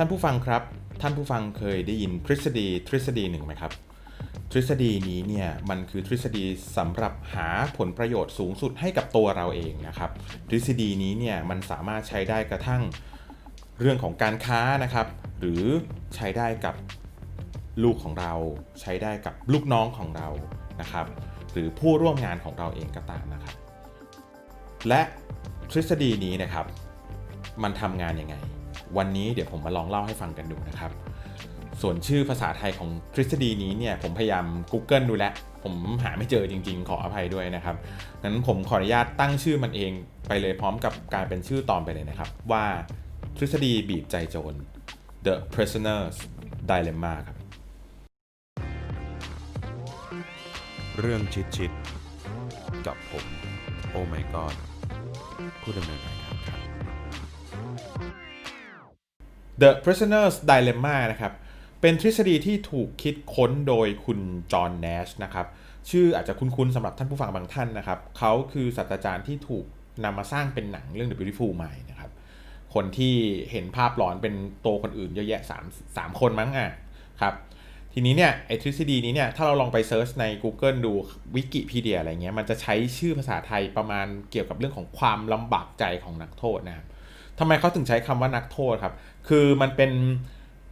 ท่านผู้ฟังครับ ท่านผู้ฟังเคยได้ยินทฤษฎีทฤษฎีหนึ่งไหมครับ ทฤษฎีนี้เนี่ยมันคือทฤษฎีสำหรับหาผลประโยชน์สูงสุดให้กับตัวเราเองนะครับ ทฤษฎีนี้เนี่ยมันสามารถใช้ได้กระทั่งเรื่องของการค้านะครับ หรือใช้ได้กับลูกของเรา ใช้ได้กับลูกน้องของเรานะครับ หรือผู้ร่วมงานของเราเองก็ตามนะครับ และทฤษฎีนี้นะครับ มันทำงานยังไง วันนี้เดี๋ยวผมมาลองเล่าให้ฟังกันดูนะครับ ส่วนชื่อภาษาไทยของทฤษฎีนี้เนี่ยผมพยายาม Google ดูแลผมหาไม่เจอจริงๆ ขออภัยด้วยนะครับงั้นผมขออนุญาตตั้งชื่อมันเองไปเลยพร้อมกับการเป็นชื่อตอนไปเลยนะครับ ว่าทฤษฎีบีบใจโจร The Prisoner's Dilemma ครับ เรื่องชิดชิดๆกับผม โอ้ my god ผู้ดำเนินราย The Prisoner's Dilemma นะครับ เป็นทฤษฎีที่ถูกคิดค้นโดยคุณจอห์นแนชนะครับ ชื่ออาจจะคุ้นๆสำหรับท่านผู้ฟังบางท่านนะครับ เขาคือศาสตราจารย์ที่ถูกนำมาสร้างเป็นหนังเรื่อง The Beautiful Mind นะครับ คนที่เห็นภาพหลอนเป็นตัวคนอื่นเยอะแยะ3 3คนมั้งอะครับ ทีนี้เนี่ยไอทฤษฎีนี้เนี่ยถ้าเราลองไปเซิร์ชใน Google ดูวิกิพีเดียอะไรเงี้ยมันจะใช้ชื่อภาษาไทยประมาณเกี่ยวกับเรื่องของความลำบากใจของนักโทษนะครับทำไมเขาถึงใช้คำว่านักโทษครับ คือมันเป็น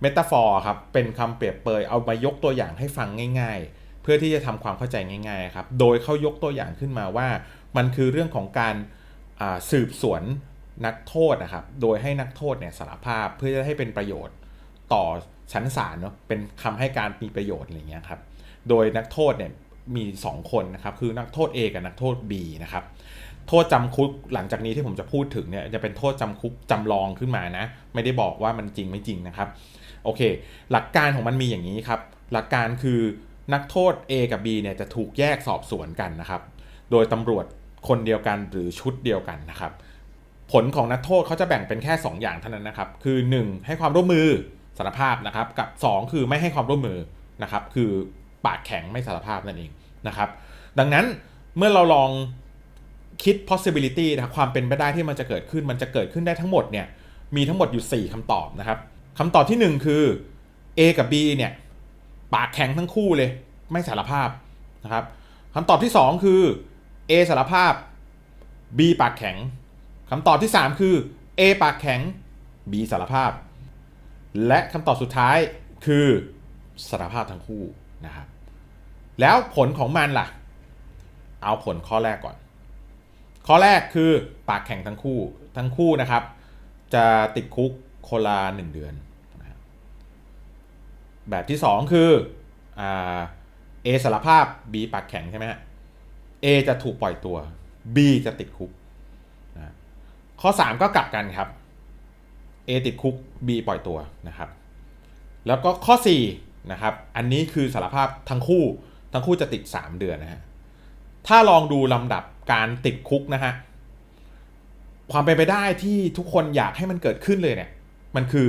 เมตาฟอร์ครับ เป็นคำเปรียบเปยเอามายกตัวอย่างให้ฟังง่าย ๆ เพื่อที่จะทำความเข้าใจง่ายๆครับ โดยเขายกตัวอย่างขึ้นมาว่า มันคือเรื่องของการสืบสวนนักโทษนะครับ โดยให้นักโทษเนี่ยสารภาพเพื่อจะให้เป็นประโยชน์ต่อชั้นศาลเนาะ เป็นคำให้การมีประโยชน์อะไรเงี้ยครับ โดยนักโทษเนี่ยมี 2 คนนะครับ คือนักโทษ A กับนักโทษ B นะครับ โทษจำคุกหลังจากนี้ที่ผมจะพูดถึงเนี่ยจะเป็นโทษจำคุกจำลองขึ้นมานะ ไม่ได้บอกว่ามันจริงไม่จริงนะครับโอเค หลักการของมันมีอย่างนี้ครับ หลักการคือนักโทษ A กับ B เนี่ยจะถูกแยกสอบสวนกันนะครับ โดยตำรวจคนเดียวกันหรือชุดเดียวกันนะครับ ผลของนักโทษเขาจะแบ่งเป็นแค่ 2 อย่างเท่านั้นนะครับ คือ 1 ให้ความร่วมมือสารภาพนะครับ กับ 2 คือไม่ให้ความร่วมมือนะครับ คือปากแข็งไม่สารภาพนั่นเองนะครับ ดังนั้นเมื่อเราลอง คิด possibility นะครับความเป็นไปได้ที่มันจะเกิดขึ้นมันจะเกิดขึ้นได้ทั้งหมดเนี่ยมีทั้งหมดอยู่ 4คำตอบนะครับคำตอบที่ 1 คือ A กับ B เนี่ยปากแข็งทั้งคู่เลยไม่สารภาพนะครับคำตอบที่ 2 คือ A สารภาพ B ปากแข็งคำตอบที่ 3 คือ A ปากแข็ง B สารภาพ และคำตอบสุดท้ายคือสารภาพทั้งคู่นะครับแล้วผลของมันล่ะ เอาผลข้อแรกก่อน ข้อแรกคือปากแข็งทั้งคู่ทั้งคู่นะครับ จะติดคุกคนละหนึ่งเดือน แบบที่ 2 คือเอ A สารภาพ B ปากแข็งใช่ไหมฮะ A จะถูกปล่อยตัว B จะติดคุกนะข้อ 3 ก็กลับกันครับ A ติดคุก B ปล่อยตัวนะครับ แล้วก็ข้อ4นะครับ อันนี้คือสารภาพทั้งคู่ ทั้งคู่จะติด 3 เดือนนะฮะ ถ้าลองดูลำดับ การติดคุกนะฮะความเป็นไปได้ที่ทุกคนอยากให้มันเกิดขึ้นเลยเนี่ย มันคือ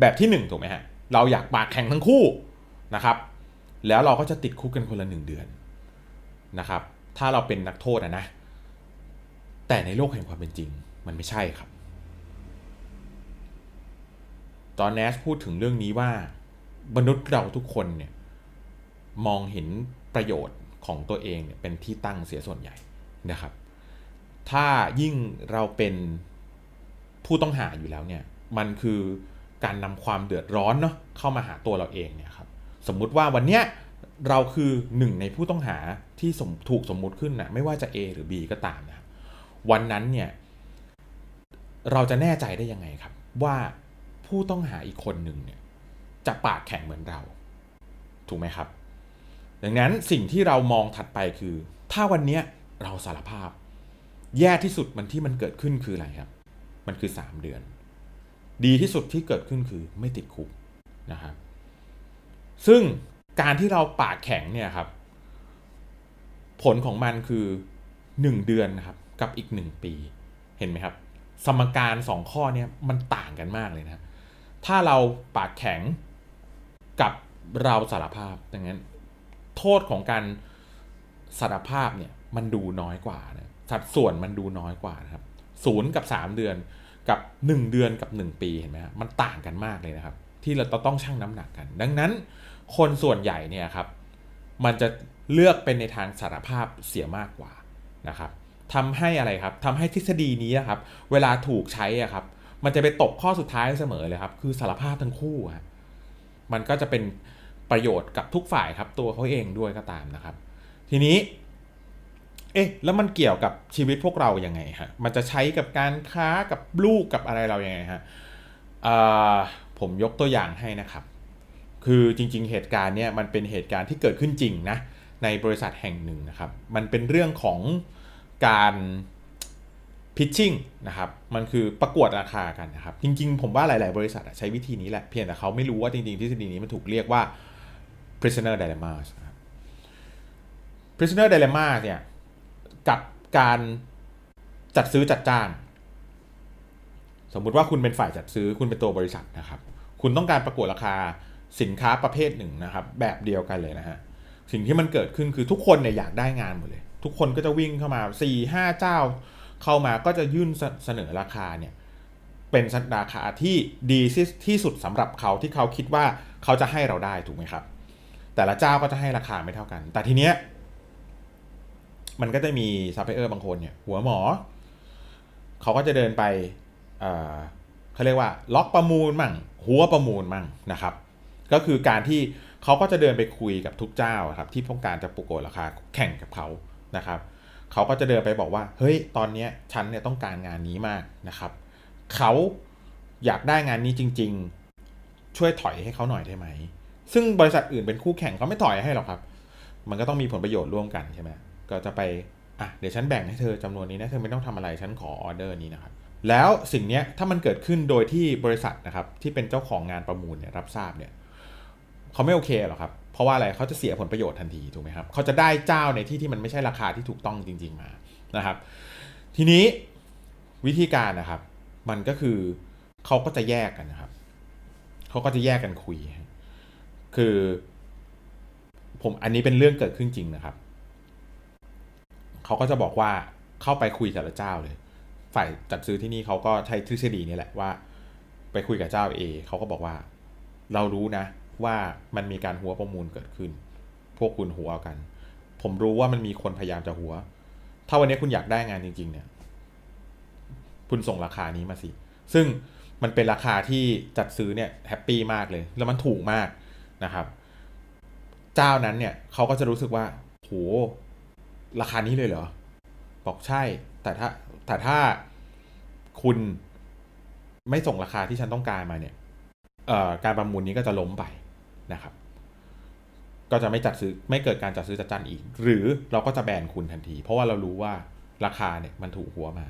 แบบที่ 1 ถูกไหมฮะ เราอยากปากแข่งทั้งคู่นะครับ แล้วเราก็จะติดคุกกันคนละหนึ่งเดือนนะครับ ถ้าเราเป็นนักโทษนะนะ แต่ในโลกแห่งความเป็นจริง มันไม่ใช่ครับ ตอนแนสพูดถึงเรื่องนี้ว่ามนุษย์เราทุกคนเนี่ยมองเห็นประโยชน์ของตัวเองเนี่ยเป็นที่ตั้งเสียส่วนใหญ่ นะครับ ถ้ายิ่งเราเป็นผู้ต้องหาอยู่แล้วเนี่ยมันคือการนำความเดือดร้อนเนาะเข้ามาหาตัวเราเองเนี่ยครับสมมุติว่าวันเนี้ยเราคือหนึ่งในผู้ต้องหาที่สมถูกสมมุติขึ้นนะไม่ว่าจะ A หรือ B ก็ตามนะวันนั้นเนี่ยเราจะแน่ใจได้ยังไงครับ ว่าผู้ต้องหาอีกคนหนึ่งเนี่ยจะปากแข็งเหมือนเรา ถูกไหมครับ ดังนั้นสิ่งที่เรามองถัดไปคือ ถ้าวันเนี้ย เราสารภาพ แย่ที่สุดมันที่มันเกิดขึ้นคืออะไรครับ มันคือ 3 เดือน ดีที่สุดที่เกิดขึ้นคือไม่ติดคุกนะครับซึ่งการที่เราปากแข็งเนี่ยครับ ผลของมันคือ 1 เดือนนะครับกับอีก 1 ปีเห็นไหมครับ สมการ2ข้อเนี้มันต่างกันมากเลยนะถ้าเราปากแข็งกับเราสารภาพดังนั้น โทษของการสารภาพเนี่ย มันดูน้อยกว่านะสัดส่วนมันดูน้อยกว่านะครับศูนย์กับ 3 เดือนกับ 1 เดือนกับ 1 ปีเห็นไหมฮะมันต่างกันมากเลยนะครับ ที่เราต้องชั่งน้ำหนักกัน ดังนั้นคนส่วนใหญ่เนี่ยครับมันจะเลือกเป็นในทางสารภาพเสียมากกว่านะครับทำให้อะไรครับทำให้ทฤษฎีนี้อะครับ เวลาถูกใช้อะครับ มันจะไปตกข้อสุดท้ายเสมอเลยครับ คือสารภาพทั้งคู่ฮะมันก็จะเป็นประโยชน์กับทุกฝ่ายครับ ตัวเขาเองด้วยก็ตามนะครับ ทีนี้ เอ๊ะแล้วมันเกี่ยวกับชีวิตพวกเรายังไงฮะมันจะใช้กับการค้ากับลูกกับอะไรเรายังไงฮะผมยกตัวอย่างให้นะครับ คือจริง ๆ เหตุการณ์เนี่ยมันเป็นเหตุการณ์ที่เกิดขึ้นจริงนะในบริษัทแห่งหนึ่งนะครับ มันเป็นเรื่องของการพิชชิ่งนะครับ มันคือประกวดราคากันนะครับ จริง ๆ ผมว่าหลาย ๆ บริษัทใช้วิธีนี้แหละ เพียงแต่เขาไม่รู้ว่าจริง ๆ ทฤษฎีนี้มันถูกเรียกว่า prisoner dilemma prisoner dilemma เนี่ย กับการจัดซื้อจัดจ้าง สมมุติว่าคุณเป็นฝ่ายจัดซื้อคุณเป็นตัวบริษัทนะครับ คุณต้องการประกวดราคาสินค้าประเภทหนึ่งนะครับ แบบเดียวกันเลยนะฮะสิ่งที่มันเกิดขึ้นคือทุกคนเนี่ยอยากได้งานหมดเลย ทุกคนก็จะวิ่งเข้ามา4ี่ห้าเจ้า เข้ามาก็จะยื่นเสนอราคาเนี่ยเป็นราคาที่ดีที่ที่สุดสำหรับเขาที่เขาคิดว่าเขาจะให้เราได้ถูกไหมครับ แต่ละเจ้าก็จะให้ราคาไม่เท่ากัน แต่ทีเนี้ย มันก็จะมีซัพพลายเออร์บางคนเนี่ยหัวหมอ เขาก็จะเดินไปเขาเรียกว่าล็อกประมูลมั่ง หัวประมูลมั่งนะครับ ก็คือการที่เขาก็จะเดินไปคุยกับทุกเจ้าครับที่ต้องการจะประกวดราคาแข่งกับเขานะครับเขาก็จะเดินไปบอกว่า เฮ้ยตอนนี้ฉันเนี่ยต้องการงานนี้มากนะครับ เขาอยากได้งานนี้จริง ๆ ช่วยถอยให้เขาหน่อยได้ไหม ซึ่งบริษัทอื่นเป็นคู่แข่งเขาไม่ถอยให้หรอกครับ มันก็ต้องมีผลประโยชน์ร่วมกันใช่ไหม ก็จะไปอะเดี๋ยวฉันแบ่งให้เธอจำนวนนี้นะเธอไม่ต้องทำอะไรฉันขอออเดอร์นี้นะครับแล้วสิ่งนี้ถ้ามันเกิดขึ้นโดยที่บริษัทนะครับที่เป็นเจ้าของงานประมูลเนี่ยรับทราบเนี่ยเขาไม่โอเคหรอกครับเพราะว่าอะไรเขาจะเสียผลประโยชน์ทันทีถูกไหมครับเขาจะได้เจ้าในที่ที่มันไม่ใช่ราคาที่ถูกต้องจริง ๆมานะครับ ทีนี้วิธีการนะครับ มันก็คือเขาก็จะแยกกันนะครับเขาก็จะแยกกันคุย คือ ผมอันนี้เป็นเรื่องเกิดขึ้นจริงนะครับ เขาก็จะบอกว่าเข้าไปคุยแต่ละเจ้าเลย ฝ่ายจัดซื้อที่นี่เขาก็ใช้ทฤษฎีนี้แหละว่า ไปคุยกับเจ้า A เขาก็บอกว่า เรารู้นะว่ามันมีการหัวประมูลเกิดขึ้น พวกคุณหัวกัน ผมรู้ว่ามันมีคนพยายามจะหัว ถ้าวันนี้คุณอยากได้งานจริง ๆ เนี่ย คุณส่งราคานี้มาสิ ซึ่งมันเป็นราคาที่จัดซื้อเนี่ยแฮปปี้มากเลย แล้วมันถูกมากนะครับ เจ้านั้นเนี่ยเขาก็จะรู้สึกว่าโห ราคานี้เลยเหรอ บอกใช่ แต่ถ้าแต่ถ้าคุณไม่ส่งราคาที่ฉันต้องการมาเนี่ยเอ่อการประมูลนี้ก็จะล้มไปนะครับ ก็จะไม่จัดซื้อไม่เกิดการจัดซื้อจัดจ้างอีก หรือเราก็จะแบนคุณทันที เพราะว่าเรารู้ว่าราคาเนี่ยมันถูกหัวมา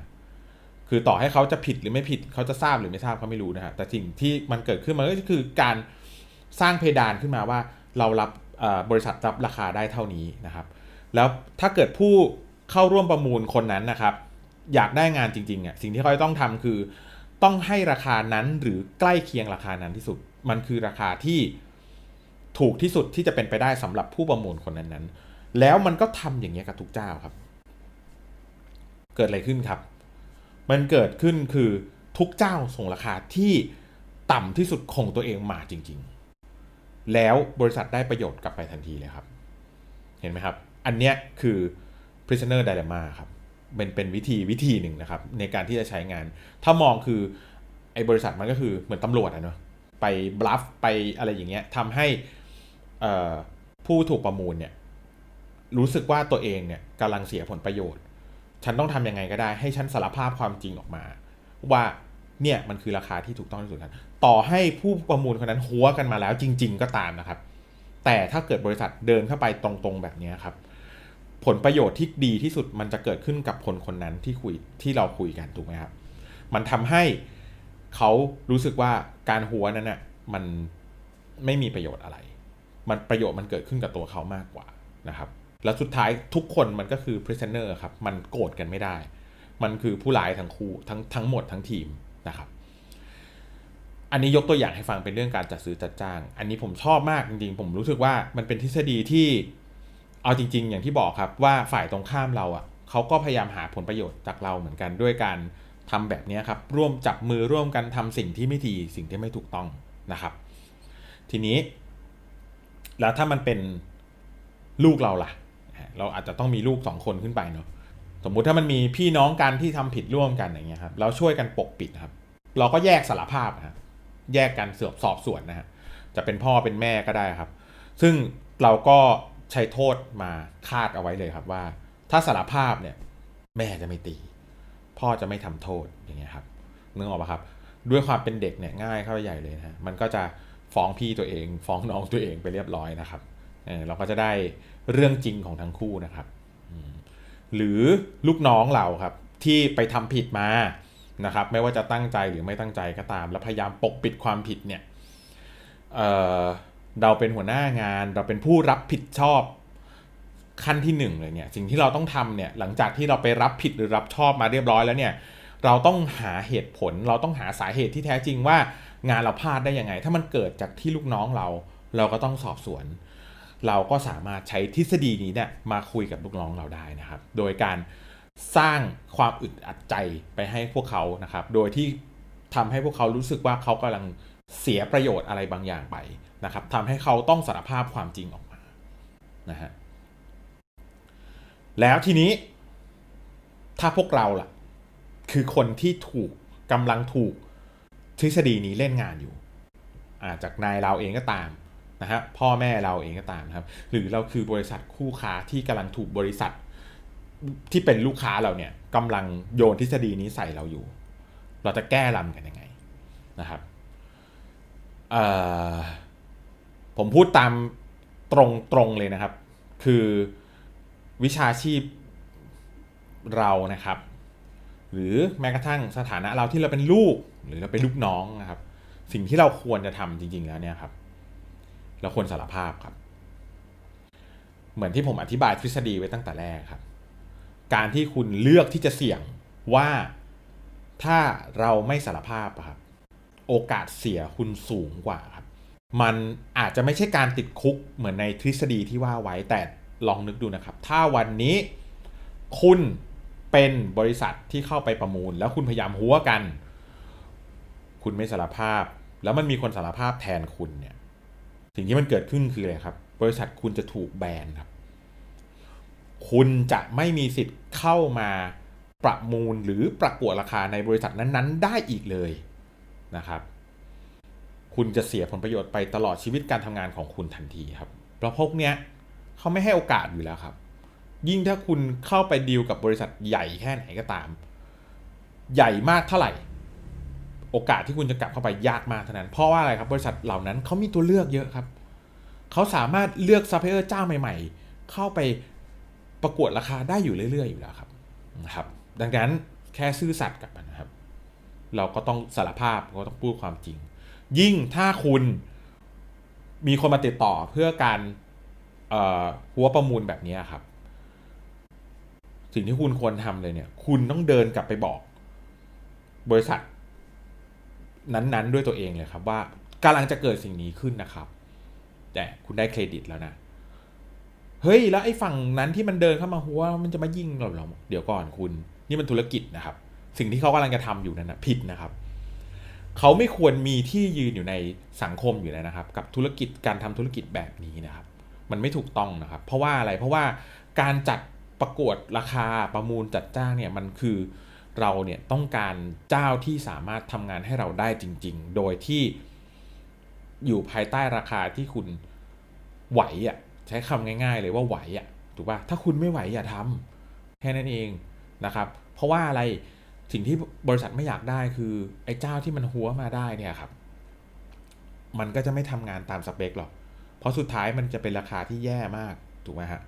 คือต่อให้เขาจะผิดหรือไม่ผิดเขาจะทราบหรือไม่ทราบเขาไม่รู้นะฮะแต่สิ่งที่มันเกิดขึ้นมันก็คือการสร้างเพดานขึ้นมาว่าเรารับบริษัทรับราคาได้เท่านี้นะครับ แล้วถ้าเกิดผู้เข้าร่วมประมูลคนนั้นนะครับ อยากได้งานจริงๆอะสิ่งที่เขาต้องทำคือ ต้องให้ราคานั้นหรือใกล้เคียงราคานั้นที่สุด มันคือราคาที่ถูกที่สุดที่จะเป็นไปได้สำหรับผู้ประมูลคนนั้นๆ แล้วมันก็ทำอย่างเงี้ยกับทุกเจ้าครับ เกิดอะไรขึ้นครับ มันเกิดขึ้นคือทุกเจ้าส่งราคาที่ต่ำที่สุดของตัวเองมาจริง ๆ แล้วบริษัทได้ประโยชน์กลับไปทันทีเลยครับ เห็นไหมครับ อันเนี้ยคือ prisoner dilemma ครับเป็นเป็นวิธีวิธีหนึ่งนะครับ ในการที่จะใช้งาน ถ้ามองคือไอ้บริษัทมันก็คือเหมือนตำรวจอะเนาะไปบลัฟไปอะไรอย่างเงี้ยทำให้ผู้ถูกประมูลเนี่ยรู้สึกว่าตัวเองเนี่ยกำลังเสียผลประโยชน์ ฉันต้องทำยังไงก็ได้ ให้ฉันสารภาพความจริงออกมา ว่าเนี่ยมันคือราคาที่ถูกต้องที่สุดครับต่อให้ผู้ประมูลคนนั้นหัวกันมาแล้วจริง ๆ ก็ตามนะครับ แต่ถ้าเกิดบริษัทเดินเข้าไปตรงๆแบบนี้ครับ ผลประโยชน์ที่ดีที่สุดมันจะเกิดขึ้นกับคนคนนั้นที่คุยที่เราคุยกันถูกไหมครับ มันทำให้เขารู้สึกว่าการหัวนั้นน่ะมันไม่มีประโยชน์อะไร มันประโยชน์มันเกิดขึ้นกับตัวเขามากกว่านะครับ แล้วสุดท้ายทุกคนมันก็คือ prisoner ครับ มันโกรธกันไม่ได้ มันคือผู้ร้ายทั้งคู่ทั้งทั้งหมดทั้งทีมนะครับ อันนี้ยกตัวอย่างให้ฟังเป็นเรื่องการจัดซื้อจัดจ้าง อันนี้ผมชอบมากจริงๆ ผมรู้สึกว่ามันเป็นทฤษฎีที่ เอาจริง ๆ อย่างที่บอกครับว่าฝ่ายตรงข้ามเราอะเขาก็พยายามหาผลประโยชน์จากเราเหมือนกันด้วยการทำแบบนี้ครับ ร่วมจับมือร่วมกันทำสิ่งที่ไม่ดีสิ่งที่ไม่ถูกต้องนะครับ ทีนี้ แล้วถ้ามันเป็นลูกเราล่ะ เราอาจจะต้องมีลูกสองคนขึ้นไปเนาะสมมุติถ้ามันมีพี่น้องกันที่ทำผิดร่วมกันอย่างเงี้ยครับแล้วช่วยกันปกปิดครับ เราก็แยกสารภาพนะแยกกันเสือบสอบสวนนะฮะจะเป็นพ่อเป็นแม่ก็ได้ครับ ซึ่งเราก็ ใช้โทษมาคาดเอาไว้เลยครับว่า ถ้าสารภาพเนี่ยแม่จะไม่ตี พ่อจะไม่ทำโทษอย่างเงี้ยครับนึกออกปะครับ ด้วยความเป็นเด็กเนี่ยง่ายเข้าไปใหญ่เลยนะฮะมันก็จะฟ้องพี่ตัวเอง ฟ้องน้องตัวเองไปเรียบร้อยนะครับเออเราก็จะได้เรื่องจริงของทั้งคู่นะครับ หรือลูกน้องเราครับที่ไปทำผิดมานะครับ ไม่ว่าจะตั้งใจหรือไม่ตั้งใจก็ตาม แล้วพยายามปกปิดความผิดเนี่ยเอ่ เราเป็นหัวหน้างาน เราเป็นผู้รับผิดชอบขั้นที่หนึ่งเลยเนี่ยสิ่งที่เราต้องทำเนี่ยหลังจากที่เราไปรับผิดหรือรับชอบมาเรียบร้อยแล้วเนี่ยเราต้องหาเหตุผล เราต้องหาสาเหตุที่แท้จริงว่างานเราพลาดได้ยังไง ถ้ามันเกิดจากที่ลูกน้องเรา เราก็ต้องสอบสวน เราก็สามารถใช้ทฤษฎีนี้เนี่ยมาคุยกับลูกน้องเราได้นะครับ โดยการสร้างความอึดอัดใจไปให้พวกเขานะครับ โดยที่ทำให้พวกเขารู้สึกว่าเขากำลังเสียประโยชน์อะไรบางอย่างไป นะครับทำให้เขาต้องสารภาพความจริงออกมานะฮะแล้วทีนี้ ถ้าพวกเราล่ะ คือคนที่ถูกกำลังถูกทฤษฎีนี้เล่นงานอยู่อาจากนายเราเองก็ตามนะฮะพ่อแม่เราเองก็ตามครับ หรือเราคือบริษัทคู่ค้าที่กำลังถูกบริษัทที่เป็นลูกค้าเราเนี่ยกำลังโยนทฤษฎีนี้ใส่เราอยู่ เราจะแก้ลำกันยังไงนะครับเอ่อ ผมพูดตามตรงตรงเลยนะครับ คือวิชาชีพเรานะครับ หรือแม้กระทั่งสถานะเราที่เราเป็นลูกหรือเราเป็นลูกน้องนะครับ สิ่งที่เราควรจะทำจริง ๆ แล้วเนี่ยครับ เราควรสารภาพครับ เหมือนที่ผมอธิบายทฤษฎีไว้ตั้งแต่แรกครับ การที่คุณเลือกที่จะเสี่ยงว่าถ้าเราไม่สารภาพครับ โอกาสเสียคุณสูงกว่า มันอาจจะไม่ใช่การติดคุกเหมือนในทฤษฎีที่ว่าไว้แต่ลองนึกดูนะครับ ถ้าวันนี้คุณเป็นบริษัทที่เข้าไปประมูล แล้วคุณพยายามหัวกัน คุณไม่สารภาพ แล้วมันมีคนสารภาพแทนคุณเนี่ยสิ่งที่มันเกิดขึ้นคืออะไรครับ บริษัทคุณจะถูกแบนครับ คุณจะไม่มีสิทธิ์เข้ามาประมูลหรือประกวดราคาในบริษัทนั้นๆ ได้อีกเลยนะครับ คุณจะเสียผลประโยชน์ไปตลอดชีวิตการทำงานของคุณทันทีครับ เพราะพวกเนี้ยเขาไม่ให้โอกาสอยู่แล้วครับ ยิ่งถ้าคุณเข้าไปดีลกับบริษัทใหญ่แค่ไหนก็ตาม ใหญ่มากเท่าไหร่ โอกาสที่คุณจะกลับเข้าไปยากมากเท่านั้น เพราะว่าอะไรครับ บริษัทเหล่านั้นเขามีตัวเลือกเยอะครับ เขาสามารถเลือกซัพพลายเออร์เจ้าใหม่ ๆ เข้าไปประกวดราคาได้อยู่เรื่อย ๆ อยู่แล้วครับนะครับ ดังนั้นแค่ซื่อสัตย์กับมันนะครับ เราก็ต้องสารภาพก็ต้องพูดความจริง ยิ่งถ้าคุณมีคนมาติดต่อเพื่อการหัวประมูลแบบนี้ครับ สิ่งที่คุณควรทำเลยเนี่ย คุณต้องเดินกลับไปบอก บริษัท นั้นๆ ด้วยตัวเองเลยครับ ว่ากำลังจะเกิดสิ่งนี้ขึ้นนะครับ แต่คุณได้เครดิตแล้วนะ เฮ้ย แล้วไอ้ฝั่งนั้นที่มันเดินเข้ามาหัวมันจะมายิงเราเหรอเดี๋ยวก่อนคุณ นี่มันธุรกิจนะครับ สิ่งที่เขากำลังจะทำอยู่นั้นนะผิดนะครับ เขาไม่ควรมีที่ยืนอยู่ในสังคมอยู่แล้วนะครับ กับธุรกิจการทำธุรกิจแบบนี้นะครับ มันไม่ถูกต้องนะครับ เพราะว่าอะไรเพราะว่าการจัดประกวดราคาประมูลจัดจ้างเนี่ยมันคือเราเนี่ยต้องการเจ้าที่สามารถทำงานให้เราได้จริง ๆ โดยที่อยู่ภายใต้ราคาที่คุณไหวอะใช้คำง่าย ๆ เลยว่าไหวอะถูกป่ะถ้าคุณไม่ไหวอย่าทำแค่นั้นเองนะครับ เพราะว่าอะไร สิ่งที่บริษัทไม่อยากได้คือไอ้เจ้าที่มันหัวมาได้เนี่ยครับ มันก็จะไม่ทำงานตามสเปคหรอก เพราะสุดท้ายมันจะเป็นราคาที่แย่มากถูกไหมฮะ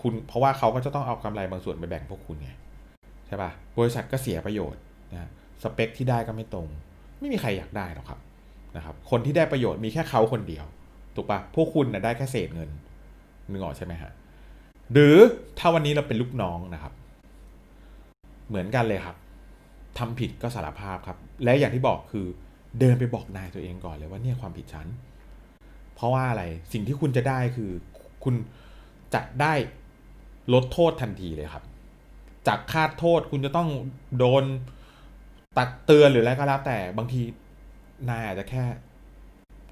คุณเพราะว่าเขาก็จะต้องเอากำไรบางส่วนไปแบ่งพวกคุณไงใช่ป่ะบริษัทก็เสียประโยชน์นะสเปคที่ได้ก็ไม่ตรง ไม่มีใครอยากได้หรอกครับนะครับคนที่ได้ประโยชน์มีแค่เขาคนเดียว ถูกปะพวกคุณนะได้แค่เศษเงินนึกออกใช่ไหมฮะหรือถ้าวันนี้เราเป็นลูกน้องนะครับ เหมือนกันเลยครับ ทำผิดก็สารภาพครับ และอย่างที่บอกคือเดินไปบอกนายตัวเองก่อนเลยว่าเนี่ยความผิดฉัน เพราะว่าอะไรสิ่งที่คุณจะได้คือคุณจะได้ลดโทษทันทีเลยครับ จากคาดโทษคุณจะต้องโดนตักเตือนหรืออะไรก็แล้วแต่บางทีนายอาจจะแค่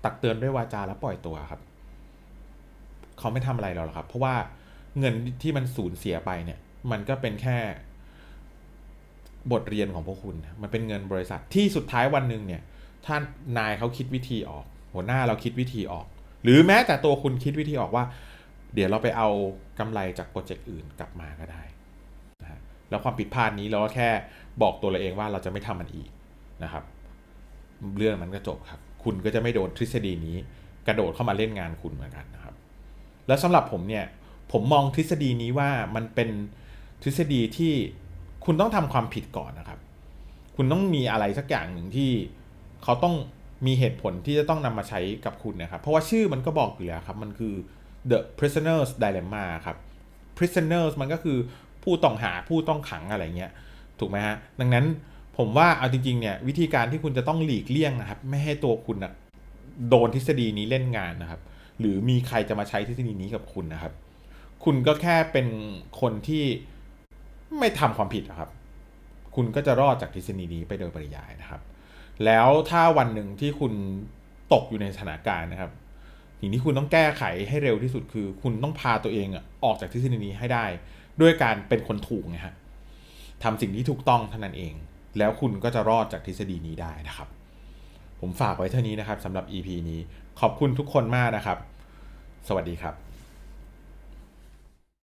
ตักเตือนด้วยวาจาแล้วปล่อยตัวครับ เขาไม่ทำอะไรเราหรอกครับ เพราะว่าเงินที่มันสูญเสียไปเนี่ย มันก็เป็นแค่ บทเรียนของพวกคุณ มันเป็นเงินบริษัทที่สุดท้ายวันหนึ่งเนี่ยท่านนายเขาคิดวิธีออก หัวหน้าเราคิดวิธีออก หรือแม้แต่ตัวคุณคิดวิธีออกว่า เดี๋ยวเราไปเอากำไรจากโปรเจกต์อื่นกลับมาก็ได้นะฮะแล้วความผิดพลาดนี้เราก็แค่บอกตัวเราเองว่าเราจะไม่ทำมันอีกนะครับ เรื่องมันก็จบครับ คุณก็จะไม่โดนทฤษฎีนี้ กระโดดเข้ามาเล่นงานคุณเหมือนกันนะครับ แล้วสำหรับผมเนี่ยผมมองทฤษฎีนี้ว่ามันเป็นทฤษฎีที่ คุณต้องทำความผิดก่อนนะครับ คุณต้องมีอะไรสักอย่างหนึ่งที่เขาต้องมีเหตุผลที่จะต้องนำมาใช้กับคุณนะครับ เพราะว่าชื่อมันก็บอกอยู่แล้วครับ มันคือ the prisoner's dilemma ครับ prisoners มันก็คือผู้ต้องหาผู้ต้องขังอะไรเงี้ย ถูกไหมฮะ ดังนั้นผมว่าเอาจริงๆเนี่ยวิธีการที่คุณจะต้องหลีกเลี่ยงนะครับ ไม่ให้ตัวคุณนะโดนทฤษฎีนี้เล่นงานนะครับ หรือมีใครจะมาใช้ทฤษฎีนี้กับคุณนะครับ คุณก็แค่เป็นคนที่ ไม่ทำความผิดอะครับ คุณก็จะรอดจากทฤษฎีนี้ไปโดยปริยายนะครับ แล้วถ้าวันหนึ่งที่คุณตกอยู่ในสถานการณ์นะครับสิ่งที่คุณต้องแก้ไขให้เร็วที่สุดคือ คุณต้องพาตัวเองอออกจากทฤษฎีนี้ให้ได้ ด้วยการเป็นคนถูกนะฮะทำสิ่งที่ถูกต้องเท่านั้นเอง แล้วคุณก็จะรอดจากทฤษฎีนี้ได้นะครับ ผมฝากไว้เท่านี้นะครับสำหรับ EP นี้ขอบคุณทุกคนมากนะครับ สวัสดีครับ